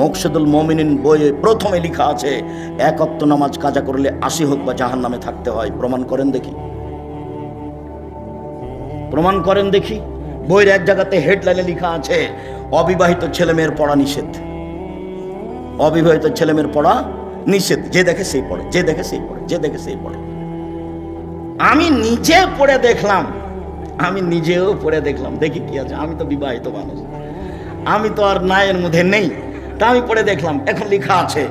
মোকসেদুল মমিনিন বইয়ে প্রথমে লেখা আছে, এক অক্ত নামাজ কাজা করলে আশি হোক বা জাহান নামে থাকতে হয়। প্রমাণ করেন দেখি। প্রমাণ করেন দেখি। বইয়ের এক জায়গাতে হেডলাইনে লেখা আছে, অবিবাহিত ছেলে মেয়ের পড়া নিষেধ। অবিবাহিত ছেলে মেয়ের পড়া নিষেধ। যে দেখে সেই পড়ে, যে দেখে সেই পড়ে, যে দেখে সেই পড়ে। আমি নিজে পড়ে দেখলাম। আমি নিজেও পড়ে দেখলাম। দেখি কি আছে। আমি তো বিবাহিত মানুষ। আমি তো আর নায়ের মধ্যে নেই। তা আমি পড়ে দেখলাম, এখন লেখা আছে,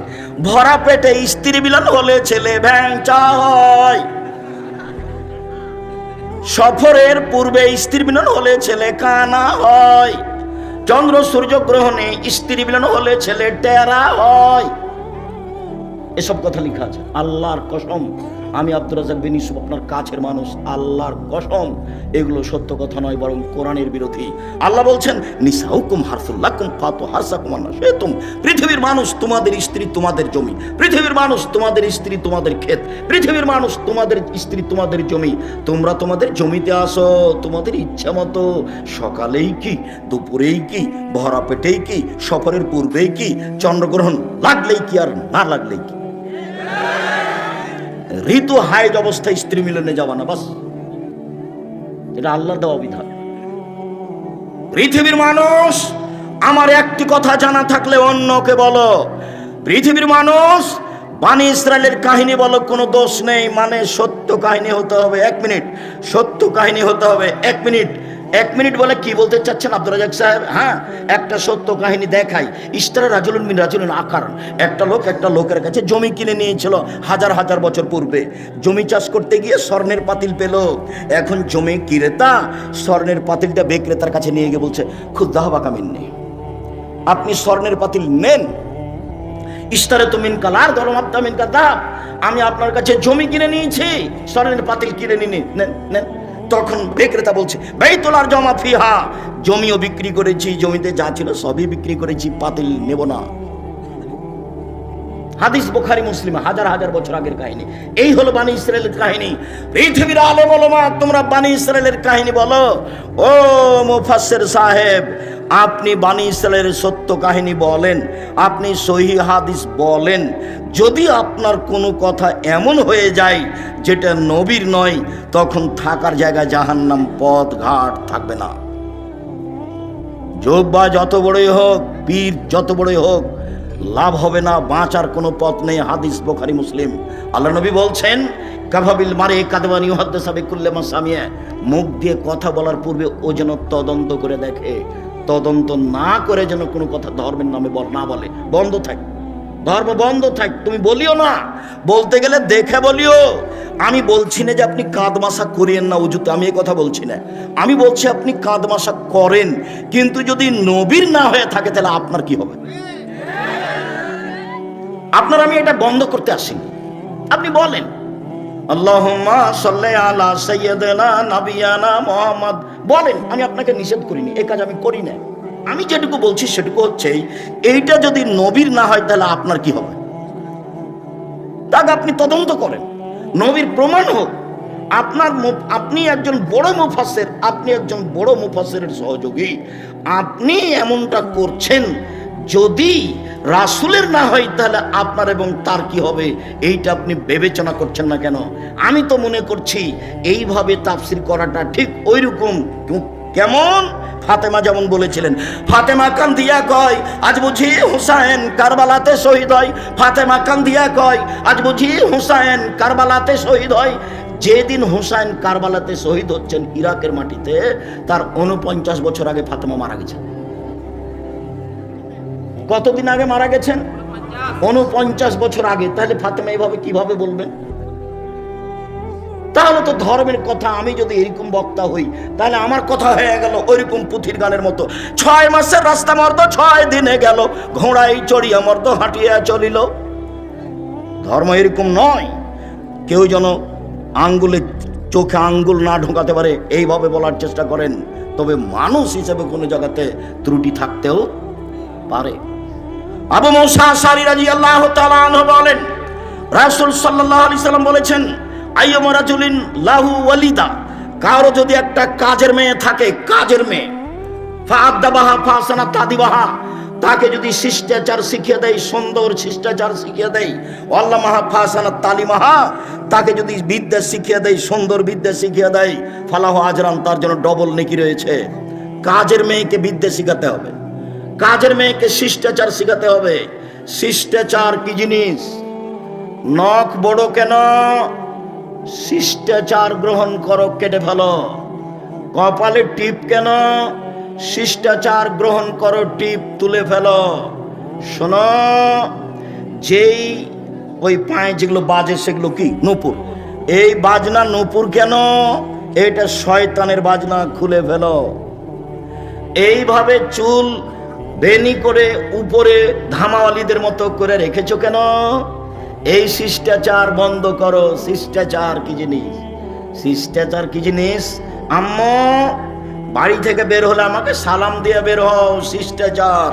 ভরা পেটে স্ত্রী মিলন হলে ছেলে ভ্যাংচা হয়। সফরের পূর্বে স্ত্রী মিলন হলে ছেলে কানা হয়। চন্দ্র সূর্য গ্রহণে স্ত্রী মিলন হলে ছেলে টেরা হয়। এসব কথা লেখা আছে, আল্লাহর কসম। আমি আব্দুর রাজাক বিন ইউসুফ আপনার কাছের মানুষ, আল্লাহর কসম। এগুলো সত্য কথা নয়, বরং কোরআনের বিরোধী। আল্লাহ বলছেন, নিসাউকুম হারফুল্লাকুম ফাতু হারসাকুম আন্নাসেতুম পৃথিবীর মানুষ তোমাদের স্ত্রী, তোমাদের জমি। পৃথিবীর মানুষ তোমাদের স্ত্রী, তোমাদের ক্ষেত। পৃথিবীর মানুষ তোমাদের স্ত্রী, তোমাদের জমি। তোমরা তোমাদের জমিতে আসো, তোমাদের ইচ্ছা মতো। সকালেই কি, দুপুরেই কি, ভরা পেটেই কি, সফরের পূর্বেই কি, চন্দ্রগ্রহণ লাগলেই কি আর না লাগলেই কি? ঋতু হাইজ অবস্থায় স্ত্রী মিলনে যাওয়া না, বাস। এটা আল্লাহর দেওয়া বিধান। পৃথিবীর মানুষ, আমার একটি কথা জানা থাকলে অন্যকে বলো। পৃথিবীর মানুষ বানি ইসরায়েলের কাহিনী বলো, কোনো দোষ নেই। মানে সত্য কাহিনী হতে হবে, এক মিনিট। সত্য কাহিনী হতে হবে, এক মিনিট। এক মিনিট বলে কি বলতে চাচ্ছেন আব্দুল রাজাক সাহেব? হ্যাঁ একটা সত্য কাহিনী দেখাই। ইস্তারা রাজুলুন মিন রাজুলুন আকার। একটা লোক একটা লোকের কাছে জমি কিনে নিয়েছিল হাজার হাজার বছর পূর্বে। জমি চাষ করতে গিয়ে স্বর্ণের পাতিল পেল। এখন জমি কিরেতা স্বর্ণের পাতিলটা বিক্রেতার কাছে নিয়ে গিয়ে বলছে, খুদ দাহবা কামিন নেই আপনি স্বর্ণের পাতিল নেন। ইস্তারে তো মিন কালার ধরম আব্দা মিন কাদাব আমি আপনার কাছে জমি কিনে নিয়েছি, স্বর্ণের পাতিল কিনে নিনি নেন নেন তখন বিক্রেতা বলছে ভাই তোলার জমা ফিহা। জমিও বিক্রি করেছি, জমিতে যা ছিল সবই বিক্রি করেছি পাতিল নেব না। হাদিস বোখারি, মুসলিম, হাজার হাজার বছর আগের কাহিনী। এই হলো বাণী ইসরায়েলের কাহিনী। পৃথিবীর আলে বলো মা তোমরা বানী ইসরায়েলের কাহিনী বলো। ও মুফাসসির সাহেব আপনি বানী ইসরায়েলের সত্য কাহিনী বলেন, আপনি সহি হাদিস বলেন, যদি আপনার কোনো কথা এমন হয়ে যায় যেটা নবীর নয়, তখন থাকার জায়গায় জাহান্নাম পথ ঘাট থাকবে না। যোগবা যত বড়ই হোক, পীর যত বড়ই হোক, লাভ হবে না, বাঁচার কোনো পথ নেই, হাদিস বোখারি মুসলিম। আল্লাহ নবী বলছেন কাভাবিল মারে কাদবানি হদ্দে সাবে কুল্লে মাসামিয়া, মুখ দিয়ে কথা বলার পূর্বে ও যেন তদন্ত করে দেখে। তদন্ত না করে যেন কোনো কথা ধর্মের নামে না বলে। বন্ধ থাক। ধর্ম বন্ধ থাক। তুমি বলিও না। বলতে গেলে দেখে বলিও। আমি বলছি না যে আপনি কাদমাসা করিয়েন না উজুতে আমি এ কথা বলছি না। আমি বলছি আপনি কাদমাসা করেন। কিন্তু যদি নবীর না হয়ে থাকে তাহলে আপনার কি হবে? আপনার আমি এটা বন্ধ করতে আসিনি। আপনি বলেন, আল্লাহুম্মা সাল্লি আলা নাবিয়ানা মুহাম্মদ বলেন, আমি আপনাকে নিষেধ করিনি, এ কাজ আমি করি না আমি যেটুকু বলছি সেটুকু হচ্ছে, এইটা যদি নবীর না হয়, তাহলে আপনার কি হবে? তাকে আপনি তদন্ত করেন। নবীর প্রমাণ হোক, আপনার আপনি একজন বড় মুফাসের, আপনি একজন বড় মুফাসের সহযোগী। আপনি এমনটা করছেন যদি রাসুলের না হয়, তাহলে আপনার এবং তার কি হবে? এইটা আপনি বিবেচনা করছেন না কেন? আমি তো মনে করছি, এইভাবে তাফসির করাটা ঠিক ওই রকম কেমন? ফাতেমা যেমন বলেছিলেন, ফাতেমা কান্দিয়া কয়, আজ বুঝি হুসাইন কারবালাতে শহীদ হয়। ফাতেমা কান্দিয়া কয়, আজ বুঝি হুসাইন কারবালাতে শহীদ হয়। যেদিন হুসাইন কারবালাতে শহীদ হচ্ছেন ইরাকের মাটিতে, তার উনপঞ্চাশ বছর আগে ফাতেমা মারা গেছেন। কতদিন আগে মারা গেছেন? উনপঞ্চাশ বছর আগে। তাহলে ফাতেমা এইভাবে কীভাবে বলবেন তাহলে তো ধর্মের কথা, আমি যদি এরকম বক্তা হই, তাহলে আমার কথা হয়ে গেল ওইরকম পুথির গানের মতো। ছয় মাসের রাস্তা মর্দ ছয় দিনে গেল ঘোড়াই চড়িয়া মর্দ হাঁটিয়া চলিল। ধর্ম এরকম নয়। কেউ যেন আঙ্গুলে চোখে আঙ্গুল না ঢোকাতে পারে, এইভাবে বলার চেষ্টা করেন। তবে মানুষ হিসেবে কোনো জায়গাতে ত্রুটি থাকতেও পারে। আবু মৌসা সারি রাজি আল্লাহ বলেন, রাসুল সাল্লাহ আলি সাল্লাম বলেছেন আইয়মরাজুলিন লাহু ওয়ালিদা কারও যদি একটা কাজের মেয়ে থাকে, কাজের মেয়ে ফাদ্দাবাহা ফাসানা তাদিবাহা, তাকে যদি শিষ্টাচার শিখিয়ে দেয়, সুন্দর শিষ্টাচার শিখিয়ে দেয় আল্লাহ মাহা ফাসানা তালিমাহা, তাকে যদি বিদ্যা শিখিয়ে দেয়, সুন্দর বিদ্যা শিখিয়ে দেয়, ফালাহ আজরান, তার জন্য ডবল নেকি রয়েছে। কাজের মেয়েকে বিদ্যা শিখাতে হবে। কাজের মেয়েকে শিষ্টাচার শিখাতে হবে। শিষ্টাচার কি জিনিস? নখ বড় কেন? শিষ্টাচার গ্রহণ করো, কেটে ফেলো। কপালে টিপ কেন? শিষ্টাচার গ্রহণ করো, টিপ তুলে ফেলো। শোনো, যেই ওই পায়ে যেগুলো বাজে সেগুলো কি? নূপুর। এই বাজনা নূপুর কেন? এটা শয়তানের বাজনা, খুলে ফেলো। এইভাবে চুল বেনি করে উপরে ধামাওয়ালিদের মতো করে রেখেছো কেন? এই শিষ্টাচার বন্ধ করো। শিষ্টাচার কি জিনিস? শিষ্টাচার কি জিনিস? আম্মু বাড়ি থেকে বের হলে আমাকে সালাম দিয়ে বের হও, শিষ্টাচার।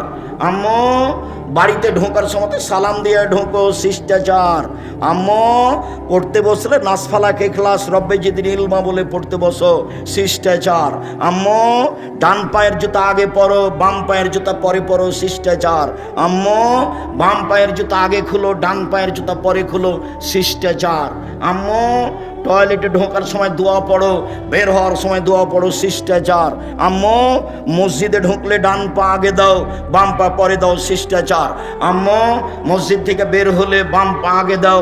আম্মু, বাড়িতে ঢোকার সময় সালাম দিয়ে ঢোকো, শিষ্টাচার। আম্মু, পড়তে বসলে নাসফালাকে ক্লাস, রব্বে যেদিন ইলমা বলে পড়তে বসো, শিষ্টাচার। আম্মু, ডান পায়ের জুতা আগে পরো, বাম পায়ের জুতা পরে পরো, শিষ্টাচার। আম্মু, বাম পায়ের জুতা আগে খুলো, ডান পায়ের জুতা পরে খুলো, শিষ্টাচার। আম্মু টয়লেটে ঢোকার সময় দোয়া পড়ো, বের হওয়ার সময় দোয়া পড়ো, শিষ্টাচার। আম্মু, মসজিদে ঢুকলে ডান পা আগে দাও, বাম পা পরে দাও, শিষ্টাচার। আম্মু, মসজিদ থেকে বের হলে বাম পা আগে দাও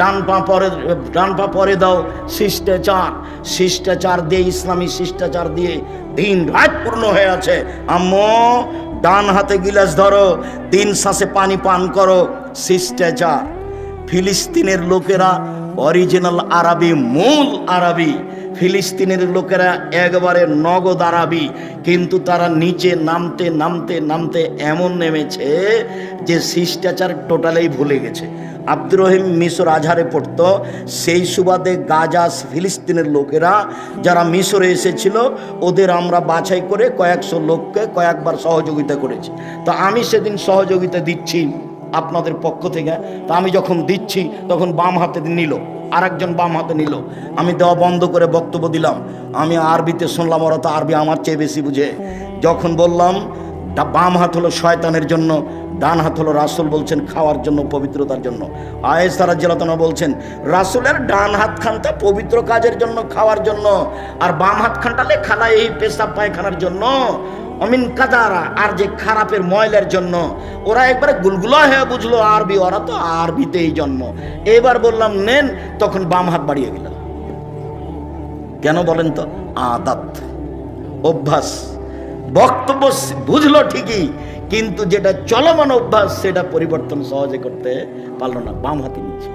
ডান পা পরে, ডান পা পরে দাও, শিষ্টাচার। শিষ্টাচার দিয়ে, ইসলামী শিষ্টাচার দিয়ে দিন রাত পূর্ণ হয়ে আছে। আম্মু, ডান হাতে গিলাস ধরো, তিন শ্বাসে পানি পান করো, শিষ্টাচার। ফিলিস্তিনের লোকেরা অরিজিনাল আরবি, মূল আরবি। ফিলিস্তিনের লোকেরা একবারে নগদ আরবি, কিন্তু তারা নিচে নামতে নামতে নামতে এমন নেমেছে যে শিষ্টাচার টোটালেই ভুলে গেছে। আব্দুর রহিম মিশর আজহারে পড়তো, সেই সুবাদে গাজা, ফিলিস্তিনের লোকেরা যারা মিশরে এসেছিল, ওদের আমরা বাছাই করে কয়েকশো লোককে কয়েকবার সহযোগিতা করেছি। তো আমি সেদিন সহযোগিতা দিচ্ছি। আপনাদের পক্ষ থেকে, তা আমি যখন দিচ্ছি, তখন বাম হাতে নিল আর একজন বাম হাতে নিল। আমি দেওয়া বন্ধ করে বক্তব্য দিলাম। আমি আরবিতে শুনলাম, ওরা তো আরবি আমার চেয়ে বেশি বুঝে। যখন বললাম বাম হাত হলো শয়তানের জন্য, ডান হাত হলো রাসুল বলছেন, খাওয়ার জন্য, পবিত্রতার জন্য। আয়েস তারা জেলাতনা বলছেন, রাসুলের ডান হাত খানটা পবিত্র কাজের জন্য, খাওয়ার জন্য। আর বাম হাত খানটালে খালা এই পেশাব পায়খানার জন্য। অমিন কাদারা, আর যে খারাপের ময়লার জন্য, ওরা একবারে গুলগুলা হয়ে বুঝলো, আরবি, ওরা তো আরবিতেই জন্ম। এবার বললাম, নেন। তখন বাম হাত বাড়িয়ে গেলাম কেন বলেন তো? আদাত, অভ্যাস। বক্তব্য বুঝলো ঠিকই, কিন্তু যেটা চলমান অভ্যাস, সেটা পরিবর্তন সহজে করতে পারল না। বাম হাতে নিচ্ছে।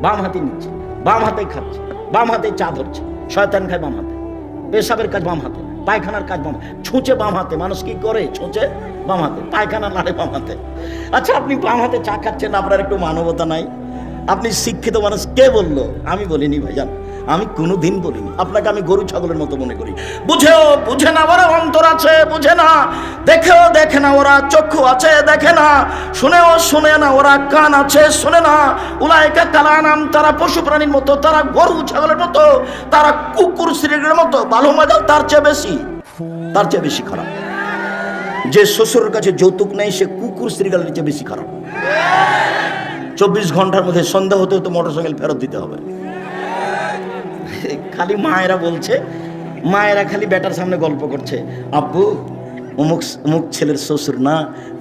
বাম হাতে নিচ্ছে। বাম হাতে খাচ্ছে। বাম হাতে চা ধরছে। শয়তান খায় বাম হাতে। পেশাবের কাজ বাম হাতে। পায়খানার কাজ বাম ছুঁচে বাম হাতে। মানুষ কি করে? ছুঁচে বাম হাতে। পায়খানা নাড়ে বাম হাতে। আচ্ছা আপনি বাম হাতে চা খাচ্ছেন, আপনার একটু মানবতা নাই। আপনি শিক্ষিত মানুষ। কে বলল? আমি বলিনি, ভাইজান। আমি কোনো দিন বলিনি। আপনাকে আমি গরু ছাগলের মতো মনে করি। বুঝেও বুঝে না ওরা অন্তর আছে, বুঝে না। দেখেও দেখে না ওরা, চক্ষু আছে, দেখে না। শুনেও শুনে না ওরা, কান আছে, শুনে না। উলাইকা কালানাম, তারা পশু প্রাণীর মতো, তারা গরু ছাগলের মতো, তারা কুকুর শ্রীর মতো। ভালো মজা তার চেয়ে বেশি, তার চেয়ে বেশি খারাপ। যে শ্বশুরের কাছে যৌতুক নেই, সে কুকুর শ্রীগালের চেয়ে বেশি খারাপ। চব্বিশ ঘণ্টার মধ্যে সন্ধ্যা হতে হতে মোটরসাইকেল ফেরত দিতে হবে। খালি মায়েরা বলছে, মায়েরা খালি বেটার সামনে গল্প করছে। আব্বু, অমুক অমুক ছেলের শ্বশুর না,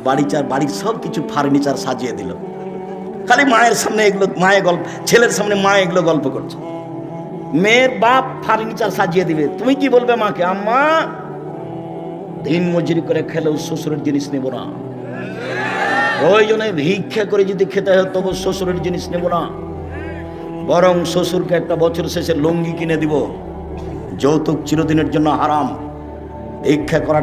বাড়ি চার, বাড়ির সব কিছু ফার্নিচার সাজিয়ে দিল। খালি মায়ের সামনে এগুলো, মায়ে গল্প ছেলের সামনে মা এগুলো গল্প করছে। মেয়ের বাপ ফার্নিচার সাজিয়ে দিবে, তুমি কি বলবে মাকে? আম্মা, দিন মজুরি করে খেলেও শ্বশুরের জিনিস নেব না। প্রয়োজনে ভিক্ষা করে যদি খেতে হয়, তবু শ্বশুরের জিনিস নেব না। বরং শ্বশুরকে একটা বছর শেষে লুঙ্গি কিনে দিব। যৌতুক চিরদিনের জন্য হারাম। ভিক্ষা করা